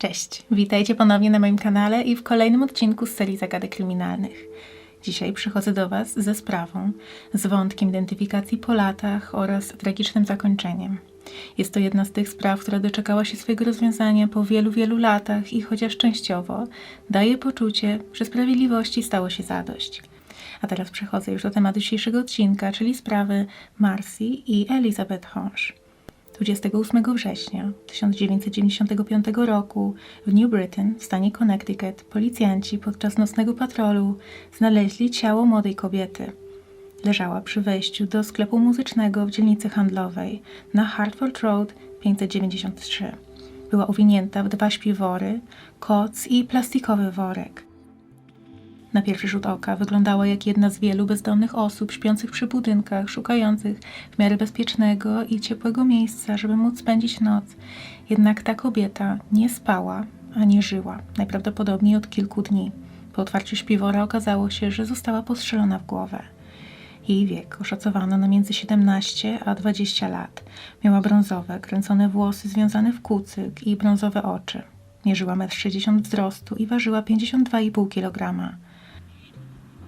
Cześć, witajcie ponownie na moim kanale i w kolejnym odcinku z serii Zagadek Kryminalnych. Dzisiaj przychodzę do Was ze sprawą, z wątkiem identyfikacji po latach oraz tragicznym zakończeniem. Jest to jedna z tych spraw, która doczekała się swojego rozwiązania po wielu, wielu latach i chociaż częściowo daje poczucie, że sprawiedliwości stało się zadość. A teraz przechodzę już do tematu dzisiejszego odcinka, czyli sprawy Marcy i Elizabeth Honge. 28 września 1995 roku w New Britain w stanie Connecticut policjanci podczas nocnego patrolu znaleźli ciało młodej kobiety. Leżała przy wejściu do sklepu muzycznego w dzielnicy handlowej na Hartford Road 593. Była uwinięta w dwa śpiwory, koc i plastikowy worek. Na pierwszy rzut oka wyglądała jak jedna z wielu bezdomnych osób śpiących przy budynkach, szukających w miarę bezpiecznego i ciepłego miejsca, żeby móc spędzić noc. Jednak ta kobieta nie spała ani żyła, najprawdopodobniej od kilku dni. Po otwarciu śpiwora okazało się, że została postrzelona w głowę. Jej wiek oszacowano na między 17 a 20 lat. Miała brązowe, kręcone włosy związane w kucyk i brązowe oczy. Mierzyła 1,60 m wzrostu i ważyła 52,5 kg.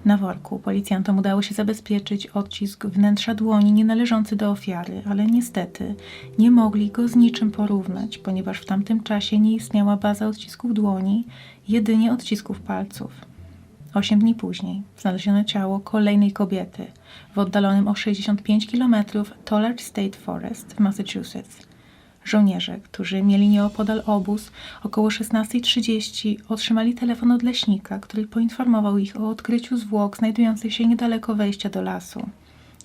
Na worku policjantom udało się zabezpieczyć odcisk wnętrza dłoni nienależący do ofiary, ale niestety nie mogli go z niczym porównać, ponieważ w tamtym czasie nie istniała baza odcisków dłoni, jedynie odcisków palców. Osiem dni później znaleziono ciało kolejnej kobiety w oddalonym o 65 km Tollard State Forest w Massachusetts. Żołnierze, którzy mieli nieopodal obóz, około 16.30 otrzymali telefon od leśnika, który poinformował ich o odkryciu zwłok znajdujących się niedaleko wejścia do lasu.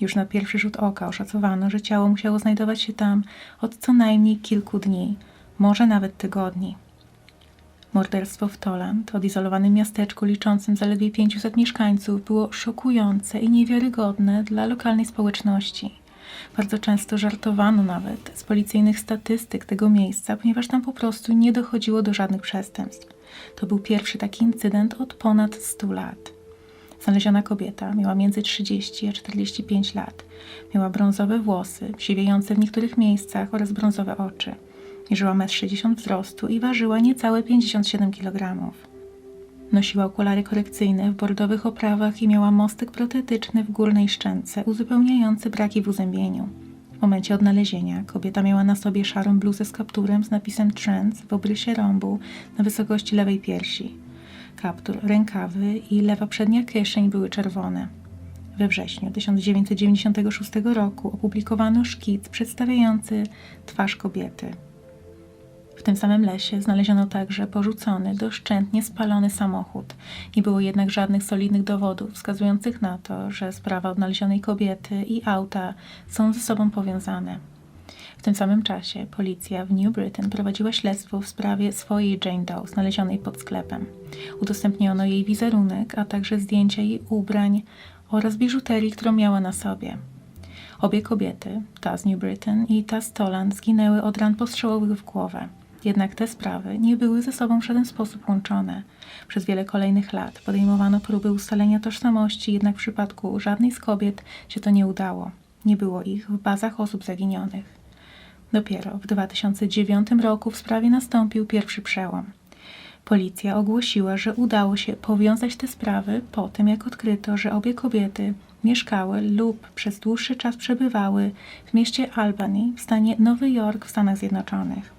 Już na pierwszy rzut oka oszacowano, że ciało musiało znajdować się tam od co najmniej kilku dni, może nawet tygodni. Morderstwo w Toland, odizolowanym miasteczku liczącym zaledwie 500 mieszkańców, było szokujące i niewiarygodne dla lokalnej społeczności. Bardzo często żartowano nawet z policyjnych statystyk tego miejsca, ponieważ tam po prostu nie dochodziło do żadnych przestępstw. To był pierwszy taki incydent od ponad 100 lat. Znaleziona kobieta miała między 30 a 45 lat. Miała brązowe włosy, siwiejące w niektórych miejscach oraz brązowe oczy. Mierzyła 1,60 m wzrostu i ważyła niecałe 57 kg. Nosiła okulary korekcyjne w bordowych oprawach i miała mostek protetyczny w górnej szczęce, uzupełniający braki w uzębieniu. W momencie odnalezienia kobieta miała na sobie szarą bluzę z kapturem z napisem Trends w obrysie rąbu na wysokości lewej piersi. Kaptur, rękawy i lewa przednia kieszeń były czerwone. We wrześniu 1996 roku opublikowano szkic przedstawiający twarz kobiety. W tym samym lesie znaleziono także porzucony, doszczętnie spalony samochód. Nie było jednak żadnych solidnych dowodów wskazujących na to, że sprawa odnalezionej kobiety i auta są ze sobą powiązane. W tym samym czasie policja w New Britain prowadziła śledztwo w sprawie swojej Jane Doe znalezionej pod sklepem. Udostępniono jej wizerunek, a także zdjęcia jej ubrań oraz biżuterii, którą miała na sobie. Obie kobiety, ta z New Britain i ta z Toland, zginęły od ran postrzałowych w głowę. Jednak te sprawy nie były ze sobą w żaden sposób łączone. Przez wiele kolejnych lat podejmowano próby ustalenia tożsamości, jednak w przypadku żadnej z kobiet się to nie udało. Nie było ich w bazach osób zaginionych. Dopiero w 2009 roku w sprawie nastąpił pierwszy przełom. Policja ogłosiła, że udało się powiązać te sprawy po tym, jak odkryto, że obie kobiety mieszkały lub przez dłuższy czas przebywały w mieście Albany w stanie Nowy Jork w Stanach Zjednoczonych.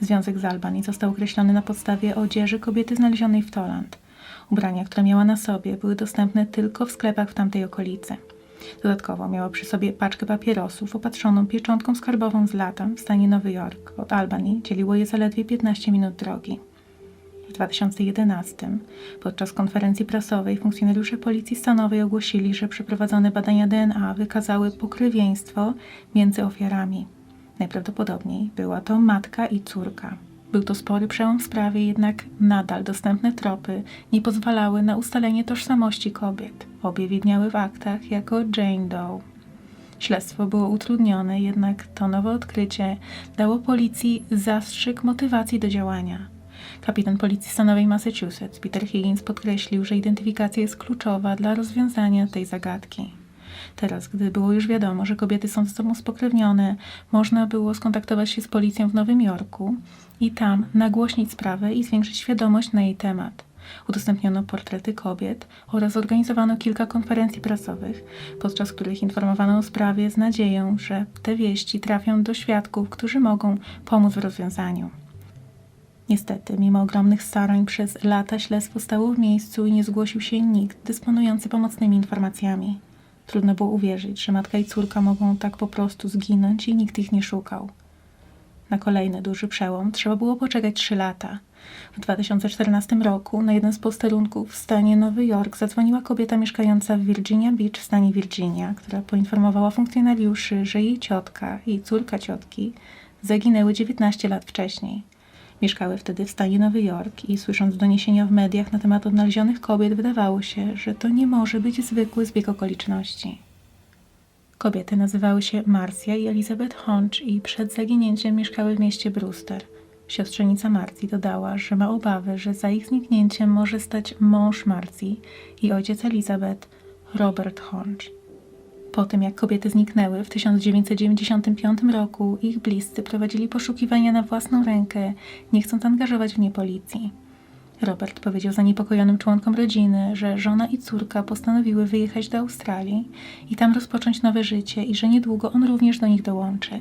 Związek z Albany został określony na podstawie odzieży kobiety znalezionej w Toland. Ubrania, które miała na sobie, były dostępne tylko w sklepach w tamtej okolicy. Dodatkowo miała przy sobie paczkę papierosów opatrzoną pieczątką skarbową z lata w stanie Nowy Jork. Od Albany dzieliło je zaledwie 15 minut drogi. W 2011 podczas konferencji prasowej funkcjonariusze Policji Stanowej ogłosili, że przeprowadzone badania DNA wykazały pokrewieństwo między ofiarami. Najprawdopodobniej była to matka i córka. Był to spory przełom w sprawie, jednak nadal dostępne tropy nie pozwalały na ustalenie tożsamości kobiet. Obie widniały w aktach jako Jane Doe. Śledztwo było utrudnione, jednak to nowe odkrycie dało policji zastrzyk motywacji do działania. Kapitan Policji Stanowej Massachusetts Peter Higgins podkreślił, że identyfikacja jest kluczowa dla rozwiązania tej zagadki. Teraz, gdy było już wiadomo, że kobiety są ze sobą spokrewnione, można było skontaktować się z policją w Nowym Jorku i tam nagłośnić sprawę i zwiększyć świadomość na jej temat. Udostępniono portrety kobiet oraz organizowano kilka konferencji prasowych, podczas których informowano o sprawie z nadzieją, że te wieści trafią do świadków, którzy mogą pomóc w rozwiązaniu. Niestety, mimo ogromnych starań, przez lata śledztwo stało w miejscu i nie zgłosił się nikt dysponujący pomocnymi informacjami. Trudno było uwierzyć, że matka i córka mogą tak po prostu zginąć i nikt ich nie szukał. Na kolejny duży przełom trzeba było poczekać trzy lata. W 2014 roku na jeden z posterunków w stanie Nowy Jork zadzwoniła kobieta mieszkająca w Virginia Beach w stanie Virginia, która poinformowała funkcjonariuszy, że jej ciotka i córka ciotki zaginęły 19 lat wcześniej. Mieszkały wtedy w stanie Nowy Jork i słysząc doniesienia w mediach na temat odnalezionych kobiet, wydawało się, że to nie może być zwykły zbieg okoliczności. Kobiety nazywały się Marcia i Elizabeth Hodge i przed zaginięciem mieszkały w mieście Brewster. Siostrzenica Marcji dodała, że ma obawy, że za ich zniknięciem może stać mąż Marcji i ojciec Elizabeth, Robert Hodge. Po tym, jak kobiety zniknęły w 1995 roku, ich bliscy prowadzili poszukiwania na własną rękę, nie chcąc angażować w nie policji. Robert powiedział zaniepokojonym członkom rodziny, że żona i córka postanowiły wyjechać do Australii i tam rozpocząć nowe życie i że niedługo on również do nich dołączy.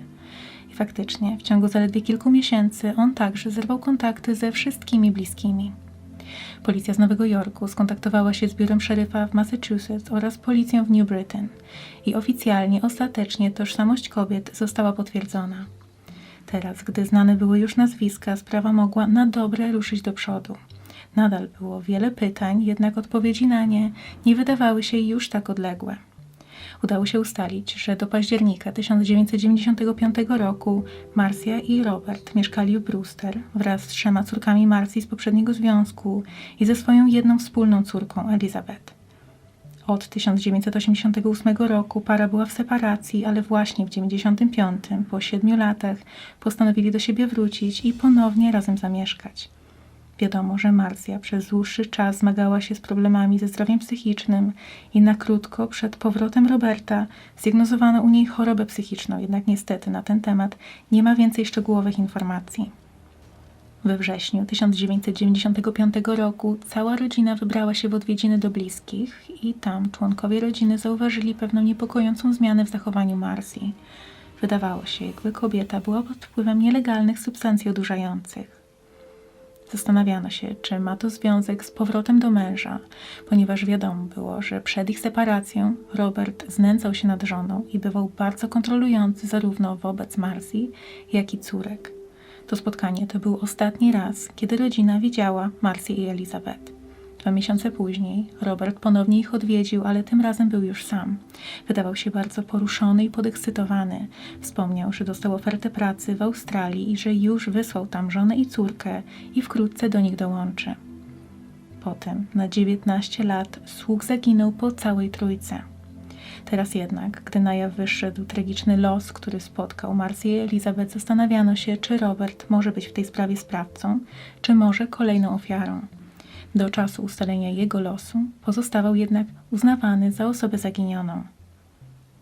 I faktycznie, w ciągu zaledwie kilku miesięcy on także zerwał kontakty ze wszystkimi bliskimi. Policja z Nowego Jorku skontaktowała się z biurem szeryfa w Massachusetts oraz policją w New Britain i oficjalnie, ostatecznie tożsamość kobiet została potwierdzona. Teraz, gdy znane były już nazwiska, sprawa mogła na dobre ruszyć do przodu. Nadal było wiele pytań, jednak odpowiedzi na nie nie wydawały się już tak odległe. Udało się ustalić, że do października 1995 roku Marcia i Robert mieszkali w Brewster wraz z trzema córkami Marcji z poprzedniego związku i ze swoją jedną wspólną córką Elizabeth. Od 1988 roku para była w separacji, ale właśnie w 1995, po siedmiu latach, postanowili do siebie wrócić i ponownie razem zamieszkać. Wiadomo, że Marcja przez dłuższy czas zmagała się z problemami ze zdrowiem psychicznym i na krótko przed powrotem Roberta zdiagnozowano u niej chorobę psychiczną, jednak niestety na ten temat nie ma więcej szczegółowych informacji. We wrześniu 1995 roku cała rodzina wybrała się w odwiedziny do bliskich i tam członkowie rodziny zauważyli pewną niepokojącą zmianę w zachowaniu Marcji. Wydawało się, jakby kobieta była pod wpływem nielegalnych substancji odurzających. Zastanawiano się, czy ma to związek z powrotem do męża, ponieważ wiadomo było, że przed ich separacją Robert znęcał się nad żoną i bywał bardzo kontrolujący zarówno wobec Marcji, jak i córek. To spotkanie to był ostatni raz, kiedy rodzina widziała Marcję i Elizabeth. Dwa miesiące później Robert ponownie ich odwiedził, ale tym razem był już sam. Wydawał się bardzo poruszony i podekscytowany. Wspomniał, że dostał ofertę pracy w Australii i że już wysłał tam żonę i córkę i wkrótce do nich dołączy. Potem, na 19 lat, sług zaginął po całej trójce. Teraz jednak, gdy na jaw wyszedł tragiczny los, który spotkał Marcję i Elizabeth, zastanawiano się, czy Robert może być w tej sprawie sprawcą, czy może kolejną ofiarą. Do czasu ustalenia jego losu pozostawał jednak uznawany za osobę zaginioną.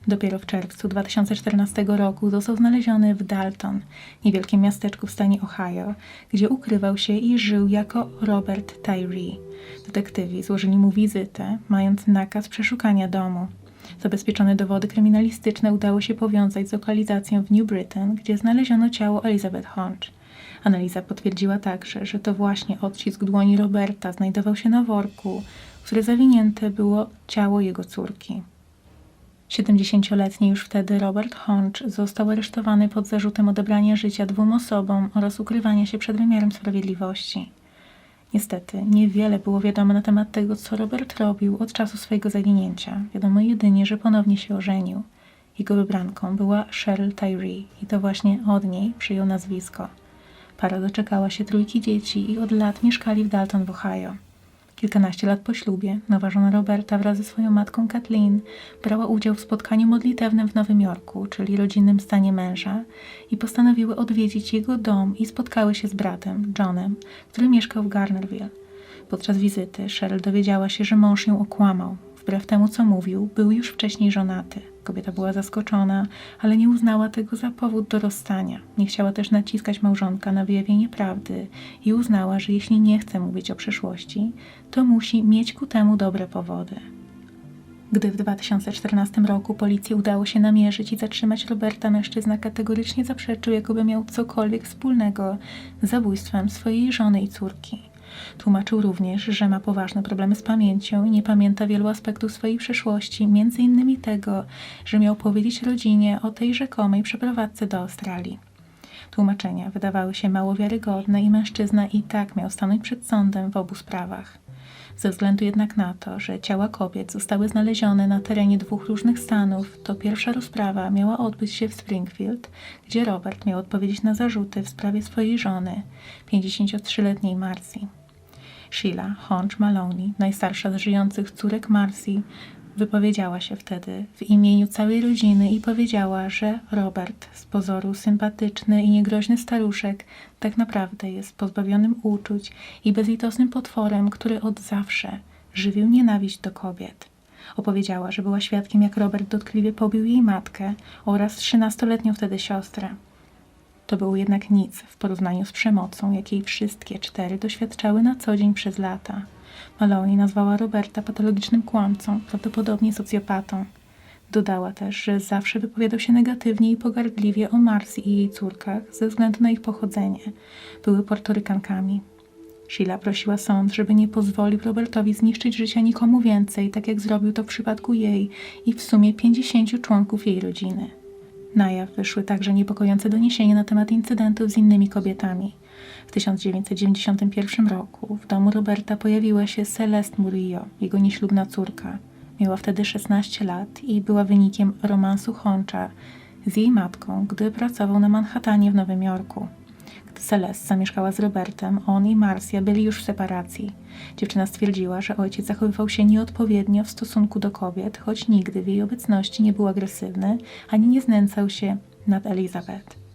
Dopiero w czerwcu 2014 roku został znaleziony w Dalton, niewielkim miasteczku w stanie Ohio, gdzie ukrywał się i żył jako Robert Tyree. Detektywi złożyli mu wizytę, mając nakaz przeszukania domu. Zabezpieczone dowody kryminalistyczne udało się powiązać z lokalizacją w New Britain, gdzie znaleziono ciało Elizabeth Hodge. Analiza potwierdziła także, że to właśnie odcisk dłoni Roberta znajdował się na worku, w zawinięte było ciało jego córki. 70-letni już wtedy Robert Hodge został aresztowany pod zarzutem odebrania życia dwóm osobom oraz ukrywania się przed wymiarem sprawiedliwości. Niestety, niewiele było wiadomo na temat tego, co Robert robił od czasu swojego zaginięcia. Wiadomo jedynie, że ponownie się ożenił. Jego wybranką była Cheryl Tyree i to właśnie od niej przyjął nazwisko. Para doczekała się trójki dzieci i od lat mieszkali w Dalton w Ohio. Kilkanaście lat po ślubie nowa żona Roberta wraz ze swoją matką Kathleen brała udział w spotkaniu modlitewnym w Nowym Jorku, czyli rodzinnym stanie męża, i postanowiły odwiedzić jego dom i spotkały się z bratem, Johnem, który mieszkał w Garnerville. Podczas wizyty Cheryl dowiedziała się, że mąż ją okłamał. Wbrew temu co mówił, był już wcześniej żonaty. Kobieta była zaskoczona, ale nie uznała tego za powód do rozstania. Nie chciała też naciskać małżonka na wyjawienie prawdy i uznała, że jeśli nie chce mówić o przeszłości, to musi mieć ku temu dobre powody. Gdy w 2014 roku policji udało się namierzyć i zatrzymać Roberta, mężczyzna kategorycznie zaprzeczył, jakoby miał cokolwiek wspólnego z zabójstwem swojej żony i córki. Tłumaczył również, że ma poważne problemy z pamięcią i nie pamięta wielu aspektów swojej przeszłości, innymi tego, że miał powiedzieć rodzinie o tej rzekomej przeprowadzce do Australii. Tłumaczenia wydawały się mało wiarygodne i mężczyzna i tak miał stanąć przed sądem w obu sprawach. Ze względu jednak na to, że ciała kobiet zostały znalezione na terenie dwóch różnych stanów, to pierwsza rozprawa miała odbyć się w Springfield, gdzie Robert miał odpowiedzieć na zarzuty w sprawie swojej żony, 53-letniej Marcy. Sheila Honch Maloney, najstarsza z żyjących córek Marcy, wypowiedziała się wtedy w imieniu całej rodziny i powiedziała, że Robert, z pozoru sympatyczny i niegroźny staruszek, tak naprawdę jest pozbawionym uczuć i bezlitosnym potworem, który od zawsze żywił nienawiść do kobiet. Opowiedziała, że była świadkiem, jak Robert dotkliwie pobił jej matkę oraz trzynastoletnią wtedy siostrę. To było jednak nic w porównaniu z przemocą, jakiej wszystkie cztery doświadczały na co dzień przez lata. Maloney nazwała Roberta patologicznym kłamcą, prawdopodobnie socjopatą. Dodała też, że zawsze wypowiadał się negatywnie i pogardliwie o Marcy i jej córkach ze względu na ich pochodzenie. Były portorykankami. Sheila prosiła sąd, żeby nie pozwolił Robertowi zniszczyć życia nikomu więcej, tak jak zrobił to w przypadku jej i w sumie 50 członków jej rodziny. Na jaw wyszły także niepokojące doniesienia na temat incydentów z innymi kobietami. W 1991 roku w domu Roberta pojawiła się Celeste Murillo, jego nieślubna córka. Miała wtedy 16 lat i była wynikiem romansu Honcha z jej matką, gdy pracował na Manhattanie w Nowym Jorku. Celeste zamieszkała z Robertem, on i Marcia byli już w separacji. Dziewczyna stwierdziła, że ojciec zachowywał się nieodpowiednio w stosunku do kobiet, choć nigdy w jej obecności nie był agresywny, ani nie znęcał się nad Elizabeth.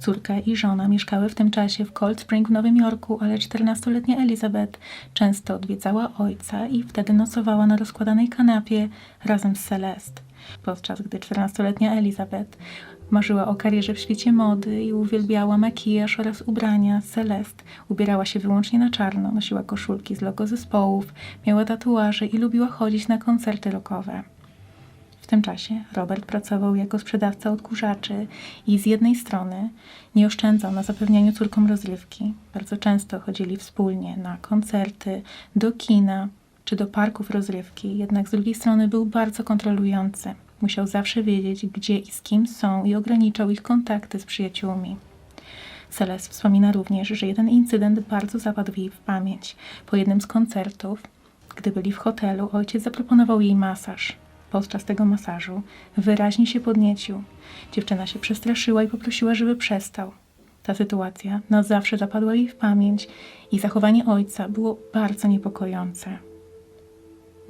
Córka i żona mieszkały w tym czasie w Cold Spring w Nowym Jorku, ale 14-letnia Elizabeth często odwiedzała ojca i wtedy nocowała na rozkładanej kanapie razem z Celeste. Podczas gdy 14-letnia Elizabeth marzyła o karierze w świecie mody i uwielbiała makijaż oraz ubrania, Celeste ubierała się wyłącznie na czarno, nosiła koszulki z logo zespołów, miała tatuaże i lubiła chodzić na koncerty rockowe. W tym czasie Robert pracował jako sprzedawca odkurzaczy i z jednej strony nie oszczędzał na zapewnianiu córkom rozrywki. Bardzo często chodzili wspólnie na koncerty, do kina czy do parków rozrywki, jednak z drugiej strony był bardzo kontrolujący. Musiał zawsze wiedzieć, gdzie i z kim są i ograniczał ich kontakty z przyjaciółmi. Celeste wspomina również, że jeden incydent bardzo zapadł jej w pamięć. Po jednym z koncertów, gdy byli w hotelu, ojciec zaproponował jej masaż. Podczas tego masażu wyraźnie się podniecił. Dziewczyna się przestraszyła i poprosiła, żeby przestał. Ta sytuacja na zawsze zapadła jej w pamięć i zachowanie ojca było bardzo niepokojące.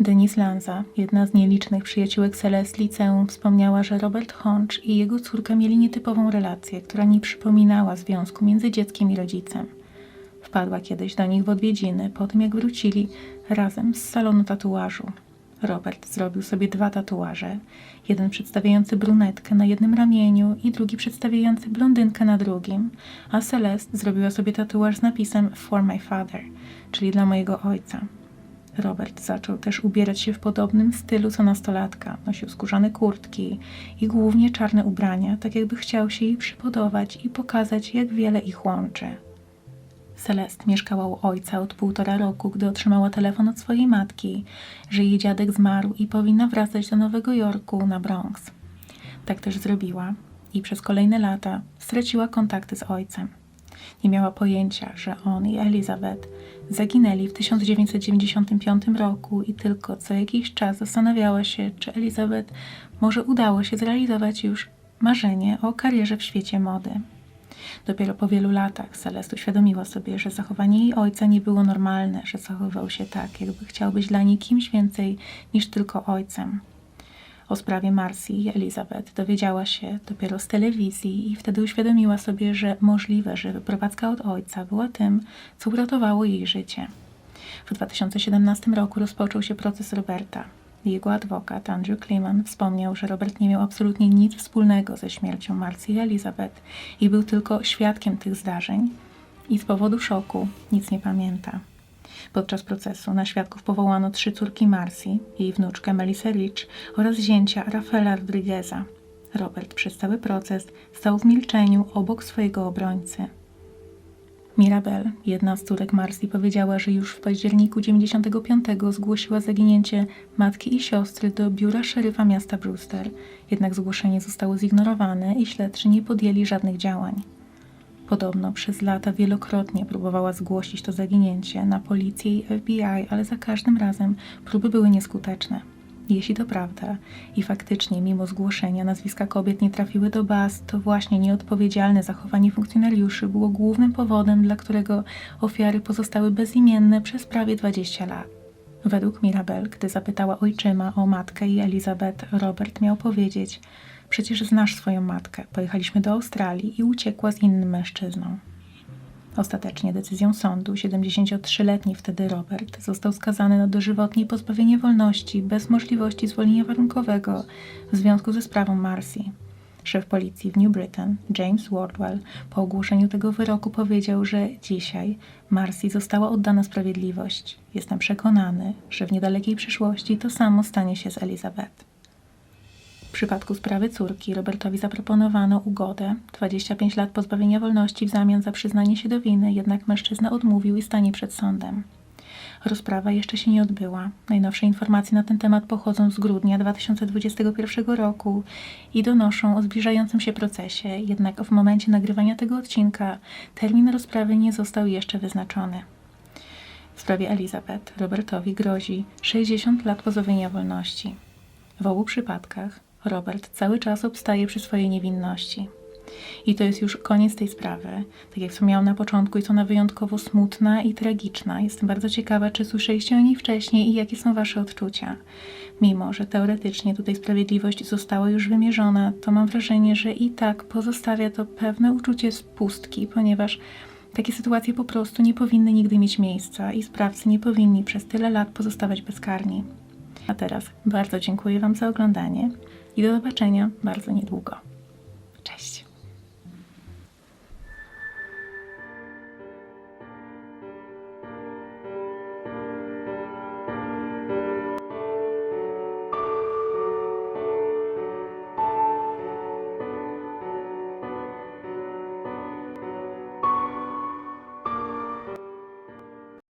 Denise Lanza, jedna z nielicznych przyjaciółek Celeste liceum, wspomniała, że Robert Honch i jego córka mieli nietypową relację, która nie przypominała związku między dzieckiem i rodzicem. Wpadła kiedyś do nich w odwiedziny po tym, jak wrócili razem z salonu tatuażu. Robert zrobił sobie dwa tatuaże. Jeden przedstawiający brunetkę na jednym ramieniu i drugi przedstawiający blondynkę na drugim, a Celeste zrobiła sobie tatuaż z napisem For my father, czyli dla mojego ojca. Robert zaczął też ubierać się w podobnym stylu co nastolatka. Nosił skórzane kurtki i głównie czarne ubrania, tak jakby chciał się jej przypodobać i pokazać, jak wiele ich łączy. Celeste mieszkała u ojca od półtora roku, gdy otrzymała telefon od swojej matki, że jej dziadek zmarł i powinna wracać do Nowego Jorku na Bronx. Tak też zrobiła i przez kolejne lata straciła kontakty z ojcem. Nie miała pojęcia, że on i Elizabeth zaginęli w 1995 roku i tylko co jakiś czas zastanawiała się, czy Elizabeth może udało się zrealizować już marzenie o karierze w świecie mody. Dopiero po wielu latach Celeste uświadomiła sobie, że zachowanie jej ojca nie było normalne, że zachowywał się tak, jakby chciał być dla niej kimś więcej niż tylko ojcem. O sprawie Marcy i Elizabeth dowiedziała się dopiero z telewizji i wtedy uświadomiła sobie, że możliwe, że wyprowadzka od ojca była tym, co uratowało jej życie. W 2017 roku rozpoczął się proces Roberta. Jego adwokat Andrew Kleeman wspomniał, że Robert nie miał absolutnie nic wspólnego ze śmiercią Marcy i Elizabeth i był tylko świadkiem tych zdarzeń i z powodu szoku nic nie pamięta. Podczas procesu na świadków powołano trzy córki Marcy, jej wnuczkę Melissa Rich oraz zięcia Rafaela Rodrigueza. Robert przez cały proces stał w milczeniu obok swojego obrońcy. Mirabel, jedna z córek Marcy, powiedziała, że już w październiku 95 zgłosiła zaginięcie matki i siostry do biura szeryfa miasta Brewster, jednak zgłoszenie zostało zignorowane i śledczy nie podjęli żadnych działań. Podobno przez lata wielokrotnie próbowała zgłosić to zaginięcie na policję i FBI, ale za każdym razem próby były nieskuteczne. Jeśli to prawda i faktycznie mimo zgłoszenia nazwiska kobiet nie trafiły do baz, to właśnie nieodpowiedzialne zachowanie funkcjonariuszy było głównym powodem, dla którego ofiary pozostały bezimienne przez prawie 20 lat. Według Mirabel, gdy zapytała ojczyma o matkę i Elizabeth, Robert miał powiedzieć: Przecież znasz swoją matkę. Pojechaliśmy do Australii i uciekła z innym mężczyzną. Ostatecznie decyzją sądu 73-letni wtedy Robert został skazany na dożywotnie pozbawienie wolności bez możliwości zwolnienia warunkowego w związku ze sprawą Marcy. Szef policji w New Britain, James Wardwell, po ogłoszeniu tego wyroku powiedział, że dzisiaj Marcy została oddana sprawiedliwość. Jestem przekonany, że w niedalekiej przyszłości to samo stanie się z Elizabeth. W przypadku sprawy córki Robertowi zaproponowano ugodę 25 lat pozbawienia wolności w zamian za przyznanie się do winy, jednak mężczyzna odmówił i stanie przed sądem. Rozprawa jeszcze się nie odbyła. Najnowsze informacje na ten temat pochodzą z grudnia 2021 roku i donoszą o zbliżającym się procesie, jednak w momencie nagrywania tego odcinka termin rozprawy nie został jeszcze wyznaczony. W sprawie Elizabeth Robertowi grozi 60 lat pozbawienia wolności. W obu przypadkach Robert cały czas obstaje przy swojej niewinności. I to jest już koniec tej sprawy. Tak jak wspomniałam na początku, jest ona wyjątkowo smutna i tragiczna. Jestem bardzo ciekawa, czy słyszeliście o niej wcześniej i jakie są Wasze odczucia. Mimo, że teoretycznie tutaj sprawiedliwość została już wymierzona, to mam wrażenie, że i tak pozostawia to pewne uczucie spustki, ponieważ takie sytuacje po prostu nie powinny nigdy mieć miejsca i sprawcy nie powinni przez tyle lat pozostawać bezkarni. A teraz bardzo dziękuję Wam za oglądanie i do zobaczenia bardzo niedługo.